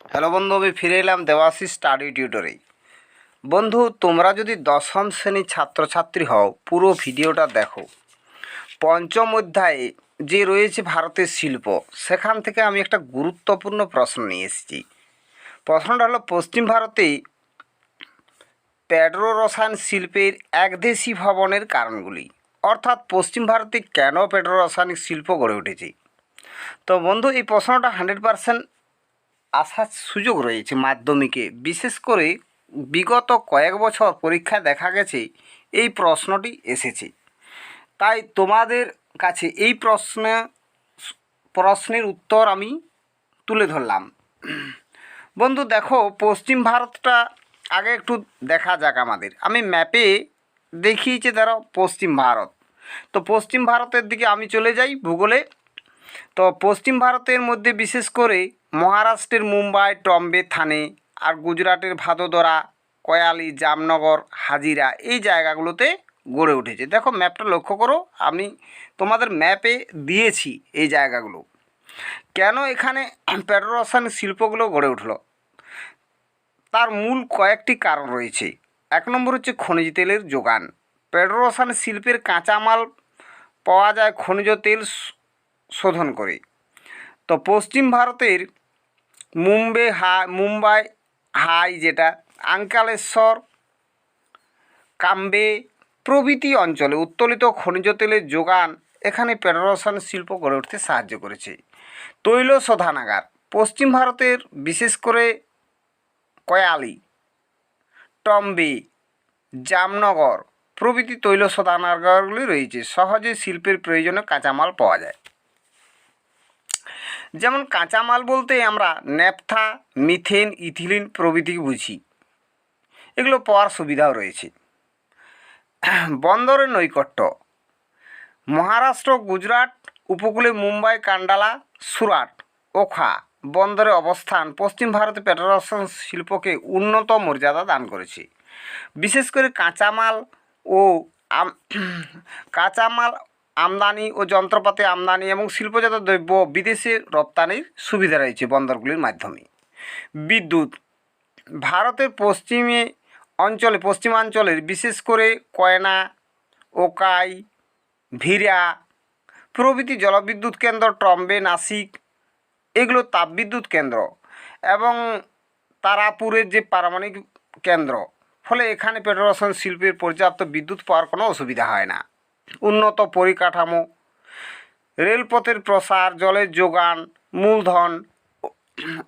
Hello বন্ধু, আমি ফিরে এলাম দেওয়াশি স্টাডি টিউটরেই। বন্ধু, তোমরা যদি দশম শ্রেণির ছাত্রছাত্রী হও, পুরো ভিডিওটা দেখো। পঞ্চম অধ্যায়ে যে রয়েছে ভারতের শিল্প, সেখান থেকে আমি একটা গুরুত্বপূর্ণ প্রশ্ন নিয়ে এসেছি। প্রশ্নটা হলো, পশ্চিম ভারতে পেট্রো রসায়ন শিল্পের একদেশী ভবনের কারণগুলি। অর্থাৎ, পশ্চিম ভারতে কেন পেট্রো রাসায়নিক শিল্প গড়ে উঠেছে? তো বন্ধু, এই প্রশ্নটা হান্ড্রেড পারসেন্ট আসার সুযোগ রয়েছে মাধ্যমিকে। বিশেষ করে বিগত কয়েক বছর পরীক্ষায় দেখা গেছে, এই প্রশ্নটি এসেছে। তাই তোমাদের কাছে এই প্রশ্ন, প্রশ্নের উত্তর আমি তুলে ধরলাম। বন্ধু, দেখো, পশ্চিম ভারতটা আগে একটু দেখা যাক আমাদের। আমি ম্যাপে দেখিয়েছি ধরো পশ্চিম ভারত। তো পশ্চিম ভারতের দিকে আমি চলে যাই ভূগোলে। তো পশ্চিম ভারতের মধ্যে বিশেষ করে মহারাষ্ট্রের মুম্বাই, টম্বে, থানে আর গুজরাটের ভাদোদরা, কয়ালি, জামনগর, হাজিরা এই জায়গাগুলোতে গড়ে উঠেছে। দেখো ম্যাপটা লক্ষ্য করো, আমি তোমাদের ম্যাপে দিয়েছি এই জায়গাগুলো। কেন এখানে পেট্রোরসায়নিক শিল্পগুলো গড়ে উঠল? তার মূল কয়েকটি কারণ রয়েছে। এক নম্বর হচ্ছে খনিজ তেলের যোগান। পেট্রোরসায়নিক শিল্পের কাঁচামাল পাওয়া যায় খনিজ তেল শোধন করে। তো পশ্চিম ভারতের মুম্বে হাই মুম্বাই হাই যেটা, আঙ্কালেশ্বর, কাম্বে প্রভৃতি অঞ্চলে উত্তোলিত খনিজ তেলের যোগান এখানে পেট্রোরসায়ন শিল্প গড়ে উঠতে সাহায্য করেছে। তৈল শোধানাগার পশ্চিম ভারতের বিশেষ করে কয়ালি, টম্বে, জামনগর প্রভৃতি তৈল শোধানাগারগুলি রয়েছে। সহজে শিল্পের প্রয়োজনে কাঁচামাল পাওয়া যায়। যেমন কাঁচামাল বলতে আমরা ন্যাপথা, মিথেন, ইথিলিন প্রভৃতি বুঝি। এগুলো পাওয়ার সুবিধাও রয়েছে। বন্দরের নৈকট্য। মহারাষ্ট্র, গুজরাট, উপকূলে মুম্বাই, কান্ডালা, সুরাট ওখা বন্দরের অবস্থান পশ্চিম ভারতে পেট্রোরসায়ন শিল্পকে উন্নত মর্যাদা দান করেছে। বিশেষ করে কাঁচামাল ও কাঁচামাল আমদানি ও যন্ত্রপাতি আমদানি এবং শিল্পজাত দ্রব্য বিদেশে রপ্তানির সুবিধা রয়েছে বন্দরগুলির মাধ্যমে। বিদ্যুৎ, ভারতের পশ্চিমে অঞ্চলে, পশ্চিমাঞ্চলের বিশেষ করে কয়না, ওকাই, ভিরা, প্রভৃতি জলবিদ্যুৎ কেন্দ্র, ট্রম্বে, নাসিক, এগুলো তাপবিদ্যুৎ কেন্দ্র এবং তারাপুরের যে পারমাণবিক কেন্দ্র, ফলে এখানে পেট্রোরসায়ন শিল্পের পর্যাপ্ত বিদ্যুৎ পাওয়ার কোনো অসুবিধা হয় না। উন্নত পরিকাঠামো, রেলপথের প্রসার, জলের যোগান, মূলধন,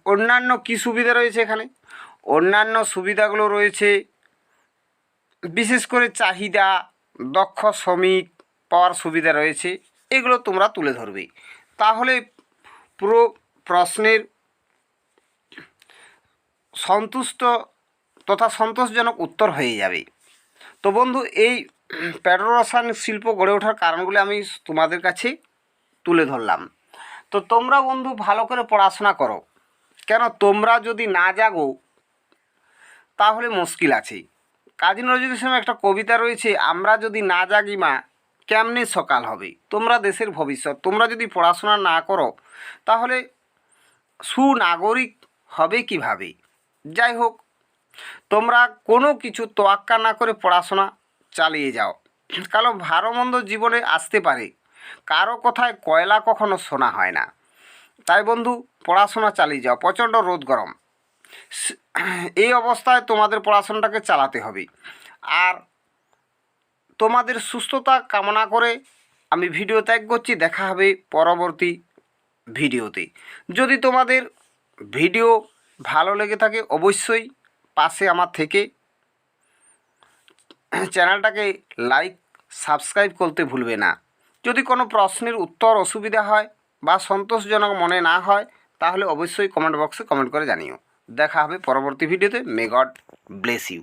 অন্যান্য কী সুবিধা রয়েছে এখানে? অন্যান্য সুবিধাগুলো রয়েছে, বিশেষ করে চাহিদা, দক্ষ শ্রমিক পাওয়ার সুবিধা রয়েছে, এগুলো তোমরা তুলে ধরবে। তাহলে পুরো প্রশ্নের সন্তুষ্ট তথা সন্তোষজনক উত্তর হয়ে যাবে। তো বন্ধু, এই পেট্রোরসায়নিক শিল্প গড়ে ওঠার কারণগুলি আমি তোমাদের কাছে তুলে ধরলাম। তো তোমরা বন্ধু ভালো করে পড়াশোনা করো। কেন তোমরা যদি না জাগো, তাহলে মুশকিল আছে। কাজী নজরুল ইসলামের একটা কবিতা রয়েছে, আমরা যদি না জাগি মা, কেমনে সকাল হবে? তোমরা দেশের ভবিষ্যৎ, তোমরা যদি পড়াশোনা না করো, তাহলে সুনাগরিক হবে কীভাবে? যাই হোক, তোমরা কোনো কিছু তোয়াক্কা না করে পড়াশোনা চালিয়ে যাও। কারণ ভালো মন্দ জীবনে আসতে পারে। কারও কথায় কয়লা কখনো শোনা হয় না। তাই বন্ধু, পড়াশোনা চালিয়ে যাও, প্রচণ্ড রোদ গরম। এই অবস্থায় তোমাদের পড়াশোনাটাকে চালাতে হবে। আর তোমাদের সুস্থতা কামনা করে আমি ভিডিও ত্যাগ করছি, দেখা হবে পরবর্তী ভিডিওতে। যদি তোমাদের ভিডিও ভালো লেগে থাকে, অবশ্যই পাশে আমার থেকে চ্যানেলটাকে লাইক সাবস্ক্রাইব করতে ভুলবে না। যদি কোনো প্রশ্নের উত্তর অসুবিধা হয় বা সন্তোষজনক মনে না হয়, তাহলে অবশ্যই কমেন্ট বক্সে কমেন্ট করে জানিও। দেখা হবে পরবর্তী ভিডিওতে মে গড ব্লেস ইউ